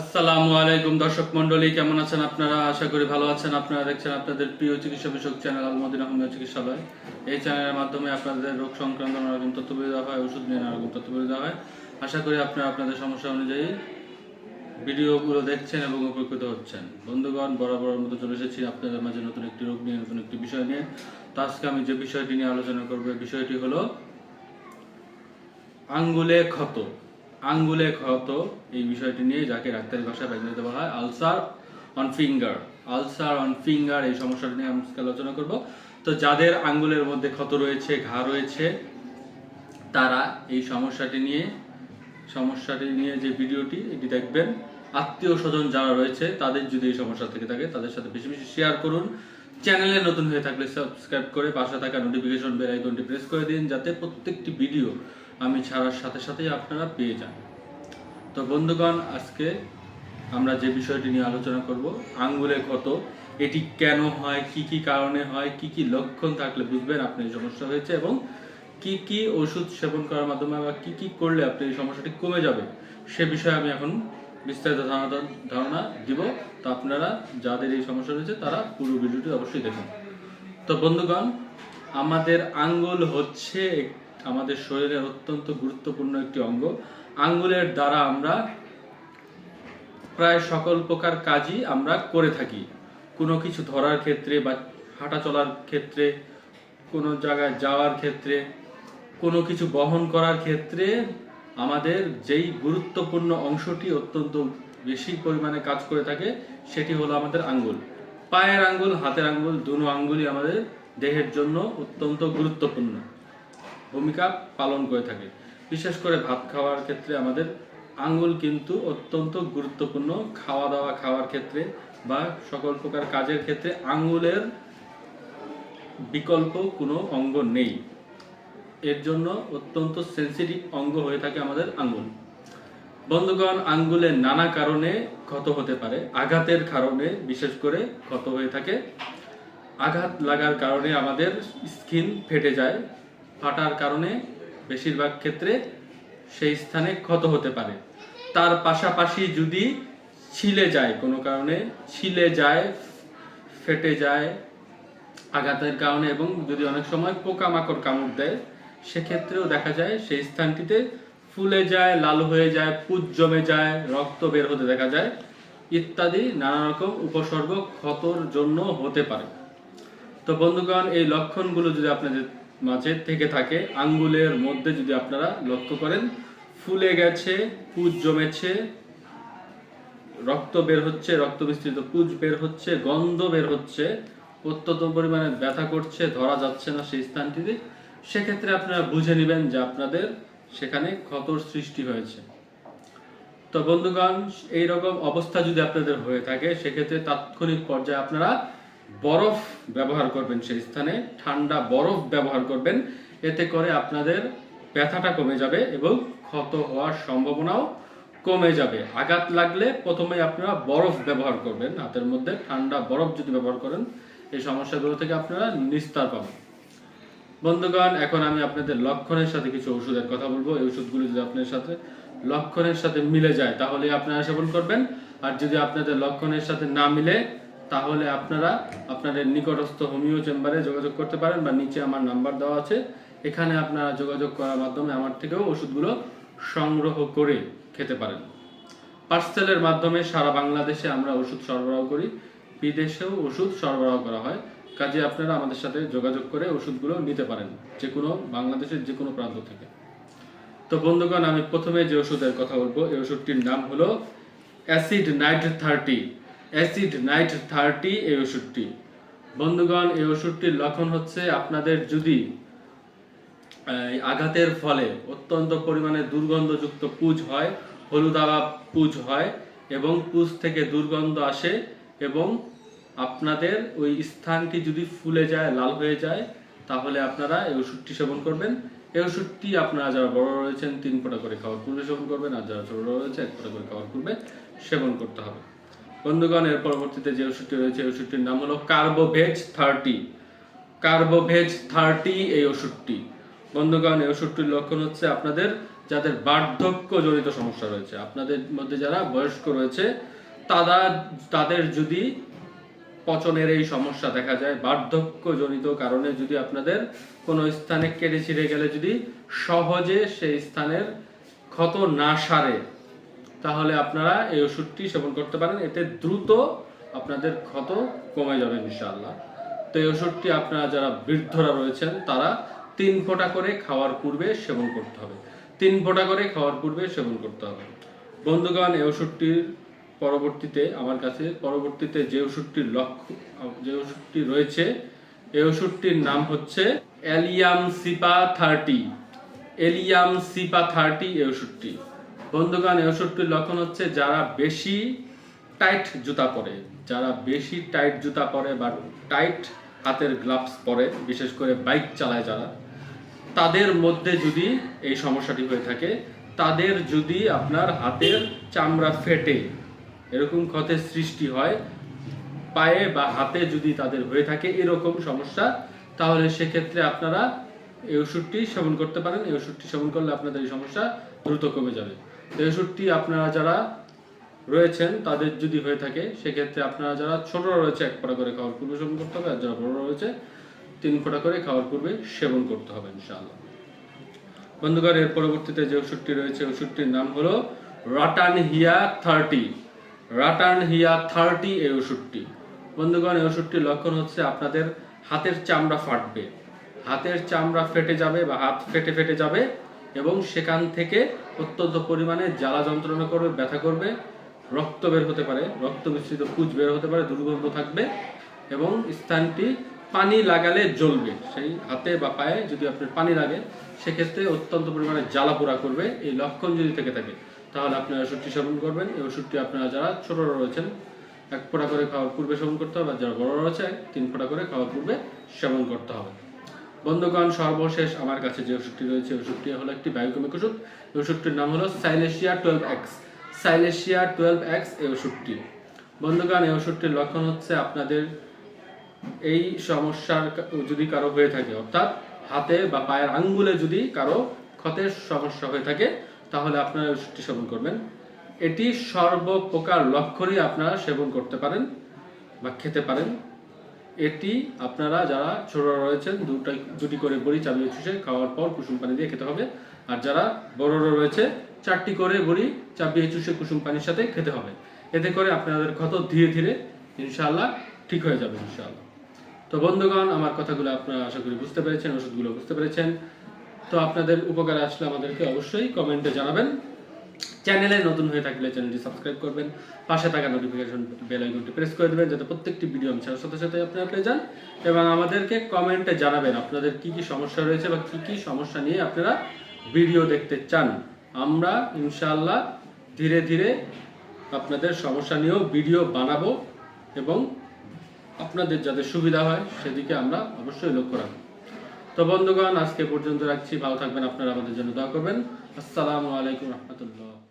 আসসালামু আলাইকুম দর্শক মন্ডলী কেমন আছেন আপনারা? আশা করি ভালো আছেন। আপনারা দেখছেন আপনাদের প্রিয় চিকিৎসা বিষয়ক চ্যানেল আলমদিন আহমেদ চিকিৎসালয়। এই চ্যানেলের মাধ্যমে আপনাদের রোগ সংক্রান্ত নানা রকম তথ্যবিধি দেওয়া হয়, ওষুধ নিয়ে নানা রকম তথ্যবিধি দেওয়া হয়। আশা করি আপনারা আপনাদের সমস্যা অনুযায়ী ভিডিওগুলো দেখছেন এবং উপকৃত হচ্ছেন। বন্ধুগণ বরাবর মতো চলে এসেছি আপনাদের মাঝে নতুন একটি রোগ নিয়ে, নতুন একটি বিষয় নিয়ে। তো আজকে আমি যে বিষয়টি নিয়ে আলোচনা করব বিষয়টি হলো আঙ্গুলে ক্ষত। আঙ্গুলে ক্ষত, এই বিষয়টি নিয়ে যাকে ডাক্তারি ভাষায় ব্যবহৃত বলা হয়, ulcer on finger. Ulcer on finger, এই সমস্যাটি নিয়ে আমি আলোচনা করব। তো যাদের আঙ্গুলের মধ্যে ক্ষত রয়েছে, ঘা রয়েছে, তারা এই সমস্যাটি নিয়ে সমস্যাটি নিয়ে যে ভিডিওটি, এটি দেখবেন। আত্মীয় স্বজন যারা রয়েছে, তাদের যদি এই সমস্যা থেকে থাকে, তাদের সাথে বেশি বেশি শেয়ার করুন। চ্যানেলে নতুন হয়ে থাকলে সাবস্ক্রাইব করে পাশে থাকা নোটিফিকেশন বেল আইকনটি প্রেস করে দিন, যাতে প্রত্যেকটি ভিডিও আমি ছাড়ার সাথে সাথেই আপনারা পেয়ে যান। তো বন্ধুগণ, আজকে আমরা যে বিষয়টি নিয়ে আলোচনা করব, আঙ্গুলে ক্ষত এটি কেন হয়, কি কি কারণে হয়, কি কি লক্ষণ থাকলে বুঝবেন আপনি এই সমস্যা হয়েছে এবং কি কি ওষুধ সেবন করার মাধ্যমে বা কি কি করলে আপনি এই সমস্যাটি কমে যাবে, সে বিষয়ে আমি এখন বিস্তারিত ধারণা ধারণা দিব। তো আপনারা যাদের এই সমস্যা রয়েছে, তারা পুরো ভিডিওটি অবশ্যই দেখুন। তো বন্ধুগণ, আমাদের আঙ্গুল হচ্ছে এক- আমাদের শরীরের অত্যন্ত গুরুত্বপূর্ণ একটি অঙ্গ। আঙ্গুলের দ্বারা আমরা প্রায় সকল প্রকার কাজই আমরা করে থাকি। কোনো কিছু ধরার ক্ষেত্রে বা হাঁটা চলার ক্ষেত্রে, কোনো জায়গায় যাওয়ার ক্ষেত্রে, কোনো কিছু বহন করার ক্ষেত্রে আমাদের যেই গুরুত্বপূর্ণ অংশটি অত্যন্ত বেশি পরিমাণে কাজ করে থাকে, সেটি হলো আমাদের আঙ্গুল। পায়ের আঙ্গুল, হাতের আঙ্গুল, দুনো আঙ্গুলই আমাদের দেহের জন্য অত্যন্ত গুরুত্বপূর্ণ। ভূমিকা পালন করে থাকে। বিশেষ করে ভাত খাওয়ার ক্ষেত্রে আমাদের আঙ্গুল কিন্তু অত্যন্ত গুরুত্বপূর্ণ। খাওয়া দাওয়া খাওয়ার ক্ষেত্রে বা সকল প্রকার কাজের ক্ষেত্রে আঙ্গুলের বিকল্প কোনো অঙ্গ নেই। এর জন্য অত্যন্ত সেন্সিটিভ অঙ্গ হয়ে থাকে আমাদের আঙ্গুল বন্ধুগণ আঙ্গুলে নানা কারণে ক্ষত হতে পারে। আঘাতের কারণে, বিশেষ করে ক্ষত হয়ে থাকে। আঘাত লাগার কারণে আমাদের স্কিন ফেটে যায়। ফাটার কারণে বেশিরভাগ ক্ষেত্রে সেই স্থানে ক্ষত হতে পারে। তার পাশাপাশি যদি ছিলে যায়, কোনো কারণে ছিলে যায়, ফেটে যায় আঘাতের কারণে এবং যদি অনেক সময় পোকামাকড় কামড় দেয়, সেক্ষেত্রেও দেখা যায় সেই স্থানটিতে ফুলে যায়, লাল হয়ে যায় পুজ জমে যায়, রক্ত বের হতে দেখা যায় ইত্যাদি নানা রকম উপসর্গ ক্ষতর জন্য হতে পারে। তো বন্ধুগণ, এই লক্ষণগুলো যদি আপনাদের মাঝে থেকে থাকে। আঙ্গুলের মধ্যে যদি আপনারা লক্ষ্য করেন, ফুলে গেছে, পুজ জমেছে, রক্ত বের হচ্ছে রক্ত মিশ্রিত পুজ বের হচ্ছে, গন্ধ বের হচ্ছে, অত্যন্ত পরিমাণে ব্যথা করছে, ধরা যাচ্ছে না সেই স্থানটিতে। সেক্ষেত্রে আপনারা বুঝে নেবেন যে আপনাদের সেখানে ক্ষতর সৃষ্টি হয়েছে। তো বন্ধুগণ এই রকম অবস্থা যদি আপনাদের হয়ে থাকে, সেক্ষেত্রে তাৎক্ষণিক পর্যায়ে আপনারা বরফ ব্যবহার করবেন সেই স্থানে, ঠান্ডা বরফ ব্যবহার করবেন, এতে করে আপনাদের ব্যথাটা কমে যাবে এবং ক্ষত হওয়ার সম্ভাবনাও কমে যাবে। আঘাত লাগলে প্রথমে আপনারা বরফ ব্যবহার করবেন, হাতের মধ্যে ঠান্ডা বরফ যদি ব্যবহার করেন, এই সমস্যাগুলো থেকে আপনারা নিস্তার পাবেন। বন্ধুগণ, এখন আমি আপনাদের লক্ষণের সাথে কিছু ওষুধের কথা বলব। এই ওষুধগুলো যদি আপনার সাথে লক্ষণের সাথে মিলে যায় তাহলে আপনারা সেবন করবেন। আর যদি আপনাদের লক্ষণের সাথে না মিলে তাহলে আপনারা আপনাদের নিকটস্থ হোমিও চেম্বারে যোগাযোগ করতে পারেন বা নিচে আমার নাম্বার দেওয়া আছে। এখানে আপনারা যোগাযোগ করার মাধ্যমে আমার থেকেও ওষুধগুলো সংগ্রহ করে খেতে পারেন। পার্সেলের মাধ্যমে সারা বাংলাদেশে আমরা ওষুধ সরবরাহ করি। বিদেশেও ওষুধ সরবরাহ করা হয়। কাজে আপনারা আমাদের সাথে যোগাযোগ করে ওষুধগুলো নিতে পারেন, যে কোনো বাংলাদেশের যে কোনো প্রান্ত থেকে। তো বন্ধুগণ, আমি প্রথমে যে ওষুধের কথা বলব, এই ওষুধটির নাম হলো acid nit thirty. Acid nit thirty এই ওষুধটি। বন্ধুগণ, এই ওষুধটির লক্ষণ হচ্ছে আপনাদের যদি আঘাতের ফলে অত্যন্ত পরিমাণে দুর্গন্ধযুক্ত পুজ হয় হলুদাবা পুজ হয় এবং পুজ থেকে দুর্গন্ধ আসে এবং আপনাদের ওই স্থানটি যদি ফুলে যায়, লাল হয়ে যায়, তাহলে আপনারা এই ওষুধটি সেবন করবেন। এই ওষুধটি আপনারা যারা বড় রয়েছেন, তিন ফোঁটা করে খাওয়ার পূর্বে সেবন করবেন, আর যারা ছোট রয়েছে এক ফোঁটা করে খাওয়ার পূর্বে সেবন করতে হবে। বন্ধুগণ, এর পরবর্তীতে যে ওষুধটি রয়েছে, এই ওষুধটির নাম হলো কার্বোভেজ থার্টি। কার্বোভেজ থার্টি এই ওষুধটি। বন্ধুগণ, এই ওষুধটির লক্ষণ হচ্ছে আপনাদের যাদের বার্ধক্য জনিত সমস্যা রয়েছে। আপনাদের মধ্যে যারা বয়স্ক রয়েছে, তারা, তাদের যদি পচনের এই সমস্যা দেখা যায়, বার্ধক্যজনিত কারণে যদি আপনাদের কোনো স্থানে কেটে ছিঁড়ে গেলে যদি সহজে সেই স্থানের ক্ষত না সারে তাহলে আপনারা এই ওষুধটি সেবন করতে পারেন, এতে দ্রুত আপনাদের ক্ষত কমে যাবে ইনশাআল্লাহ। তো এই ওষুধটি আপনারা যারা বৃদ্ধরা রয়েছেন, তারা তিন ফোঁটা করে খাওয়ার পূর্বে সেবন করতে হবে। তিন ফোঁটা করে খাওয়ার পূর্বে সেবন করতে হবে। বন্ধুগণ, এই ওষুধটির পরবর্তীতে, আমার কাছে পরবর্তীতে যে ওষুধটির লক্ষ্য, যে ওষুধটি রয়েছে, এই ওষুধটির নাম হচ্ছে allium cepa thirty. Allium cepa thirty এই ওষুধটি। বন্ধুগণ এই ওষুধটির লক্ষণ হচ্ছে যারা বেশি টাইট জুতা পরে, যারা বেশি টাইট জুতা পরে বা টাইট হাতের গ্লাভস পরে, বিশেষ করে বাইক চালায় যারা, তাদের মধ্যে যদি এই সমস্যাটি হয়ে থাকে, তাদের যদি আপনার হাতের চামড়া ফেটে, এরকম ক্ষতের সৃষ্টি হয়, পায়ে বা হাতে যদি তাদের হয়ে থাকে এরকম সমস্যা, তাহলে সেক্ষেত্রে আপনারা এই ওষুধটি সেবন করতে পারেন। এই ওষুধটি সেবন করলে আপনাদের এই সমস্যা দ্রুত কমে যাবে। তো এই ওষুধটি আপনারা যারা রয়েছেন, তাদের যদি হয়ে থাকে, সেক্ষেত্রে আপনারা যারা ছোটরা রয়েছে, এক ফোঁটা করে খাওয়ার পূর্বে সেবন করতে হবে, আর যারা বড় রয়েছে, তিন ফোঁটা করে খাওয়ার পূর্বে সেবন করতে হবে, ইনশাআল্লাহ। বন্ধুগণ, এর পরবর্তীতে যে ওষুধটি রয়েছে ওষুধটির নাম হলো রাটান হিয়া থার্টি। রাটান হিয়া থার্টি এই ওষুধটি বন্ধুগণ, এই ওষুধটির লক্ষণ হচ্ছে আপনাদের হাতের চামড়া ফাটবে। হাতের চামড়া ফেটে যাবে বা হাত ফেটে ফেটে যাবে এবং সেখান থেকে অত্যন্ত পরিমাণে জ্বালা যন্ত্রণা করবে, ব্যথা করবে, রক্ত বের হতে পারে, রক্ত মিশ্রিত পুজ বের হতে পারে, দুর্গন্ধ থাকবে এবং স্থানটি পানি লাগালে জ্বলবে। সেই হাতে বা পায়ে যদি আপনার পানি লাগে, সেক্ষেত্রে অত্যন্ত পরিমাণে জ্বালা পোড়া করবে, এই লক্ষণ যদি থেকে থাকে, তাহলে আপনি ওষুধটি সেবন করবেন। এই ওষুধটি আপনারা যারা ছোটরা রয়েছেন, এক ফোঁটা করে খাওয়ার পূর্বে সেবন করতে হবে, আর যারা বড় রয়েছে, তিন ফোঁটা করে খাওয়ার পূর্বে সেবন করতে হবে। বন্ধুগণ, সর্বশেষ আমার কাছে যে ওষুধটি রয়েছে ওষুধটি হলো একটি বায়োকেমিক ওষুধ। এই ওষুধটির নাম হলো silicea twelve X. Silicea twelve X এই ওষুধটি। বন্ধুগণ, এই ওষুধটির লক্ষণ হচ্ছে আপনাদের এই সমস্যার যদি কারও হয়ে থাকে, অর্থাৎ হাতে বা পায়ের আঙ্গুলে যদি কারও ক্ষতের সমস্যা হয়ে থাকে, তাহলে আপনারা ওষুধটি সেবন করবেন। এটি সর্বপ্রকার লক্ষণই আপনারা সেবন করতে পারেন বা খেতে পারেন। এটি আপনারা যারা ছোটরা রয়েছেন দুটা দুটি করে বড়ি চাবিয়ে চুষে খাওয়ার পর কুসুম পানি দিয়ে খেতে হবে। আর যারা বড়রা রয়েছে, চারটি করে বড়ি চাবিয়ে চুষে কুসুম পানির সাথে খেতে হবে। এতে করে আপনাদের ক্ষত ধীরে ধীরে ইনশাআল্লাহ ঠিক হয়ে যাবে, ইনশাআল্লাহ। তো বন্ধুগণ, আমার কথাগুলো আপনারা আশা করি বুঝতে পেরেছেন, ওষুধগুলো বুঝতে পেরেছেন। তো আপনাদের উপকারে আসলে আমাদেরকে অবশ্যই কমেন্টে জানাবেন। চ্যানেলে নতুন হয়ে থাকলে চ্যানেলটি সাবস্ক্রাইব করবেন, পাশে থাকা নোটিফিকেশন বেল আইকনটি প্রেস করে দেবেন যাতে প্রত্যেকটি ভিডিও আমি ছাড়ার সাথে সাথে আপনারা পেয়ে যান এবং আমাদেরকে কমেন্টে জানাবেন আপনাদের কি কি সমস্যা রয়েছে বা কি কি সমস্যা নিয়ে আপনারা ভিডিও দেখতে চান। আমরা ইনশাআল্লাহ ধীরে ধীরে আপনাদের সমস্যা নিয়েও ভিডিও বানাবো এবং আপনাদের যাতে সুবিধা হয় সেদিকে আমরা অবশ্যই লক্ষ্য রাখব। তো বন্ধুগণ, আজকে পর্যন্ত রাখছি। ভালো থাকবেন, আপনারা আমাদের জন্য দোয়া করবেন। আসসালামু আলাইকুম রহমতুল্লাহ।